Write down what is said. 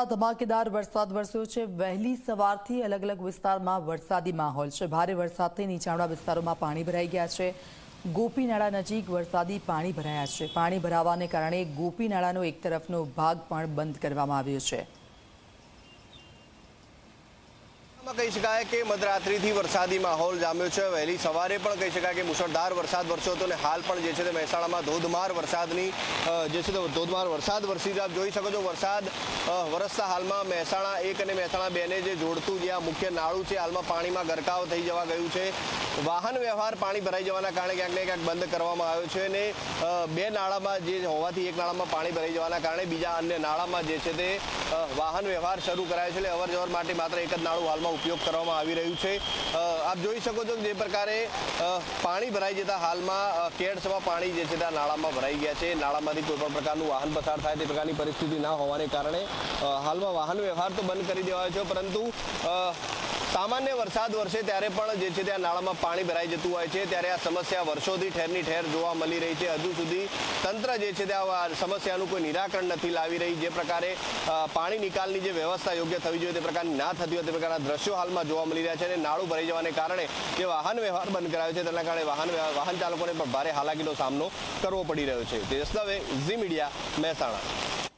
મહેસાણામાં ધમાકેદાર વરસાદ વરસ્યો છે. વહેલી સવારથી અલગ અલગ વિસ્તારમાં વરસાદી માહોલ છે. ભારે વરસાદથી નીચાણવાળા વિસ્તારોમાં પાણી ભરાઈ ગયા છે. ગોપીનાળા નજીક વરસાદી પાણી ભરાયા છે. પાણી ભરાવાને કારણે ગોપીનાળાનો એક તરફનો ભાગ પણ બંધ કરવામાં આવ્યો છે. કહી શકાય કે મધરાત્રિથી વરસાદી માહોલ જામ્યો છે વહેલી સવારે પણ કહી શકાય કે મુશળધાર વરસાદ વરસ્યો હતો અને હાલ પણ જે છે તે મહેસાણામાં ધોધમાર વરસાદની જે છે તે ધોધમાર વરસાદ વરસી. આપ જોઈ શકો છો વરસાદ વરસતા હાલમાં મહેસાણા એક અને મહેસાણા બેને જે જોડતું જે આ મુખ્ય નાળું છે, હાલમાં પાણીમાં ગરકાવ થઈ જવા ગયું છે વાહન વ્યવહાર પાણી ભરાઈ જવાના કારણે ક્યાંક ને ક્યાંક બંધ કરવામાં આવ્યો છે અને બે નાળામાં જે હોવાથી એક નાળામાં પાણી ભરાઈ જવાના કારણે બીજા અન્ય નાળામાં જે છે તે વાહન વ્યવહાર શરૂ કરાયો છે. એટલે અવર જવર માટે માત્ર એક જ નાળું હાલમાં ઉપયોગ કરવામાં આવી રહ્યું છે. આપ જોઈ શકો છો કે જે પ્રકારે પાણી ભરાઈ જતા હાલમાં કેડસમાં પાણી જે છે તે નાળામાં ભરાઈ ગયા છે. નાળામાંથી કોઈ પણ પ્રકારનું વાહન પસાર થાય તે પ્રકારની પરિસ્થિતિ ના હોવાને કારણે હાલમાં વાહન વ્યવહાર તો બંધ કરી દેવાયો છે. પરંતુ સામાન્ય વરસાદ વરસે ત્યારે પણ જે છે ત્યાં નાળામાં પાણી ભરાઈ જતું હોય છે. ત્યારે આ સમસ્યા વર્ષોથી ઠેરની ઠેર જોવા મળી રહી છે. હજુ સુધી તંત્ર જે છે ત્યાં સમસ્યાનું કોઈ નિરાકરણ નથી લાવી રહી. જે પ્રકારે પાણી નિકાલની જે વ્યવસ્થા યોગ્ય થવી જોઈએ તે પ્રકારની ના થતી હોય તે પ્રકારના દ્રશ્યો હાલમાં જોવા મળી રહ્યા છે અને નાળું ભરાઈ જવાને કારણે જે વાહન વ્યવહાર બંધ કરાયો છે તેના કારણે વાહન વાહન ચાલકોને પણ ભારે હાલાકીનો સામનો કરવો પડી રહ્યો છે. તેજસ દવે ઝી મીડિયા મહેસાણા.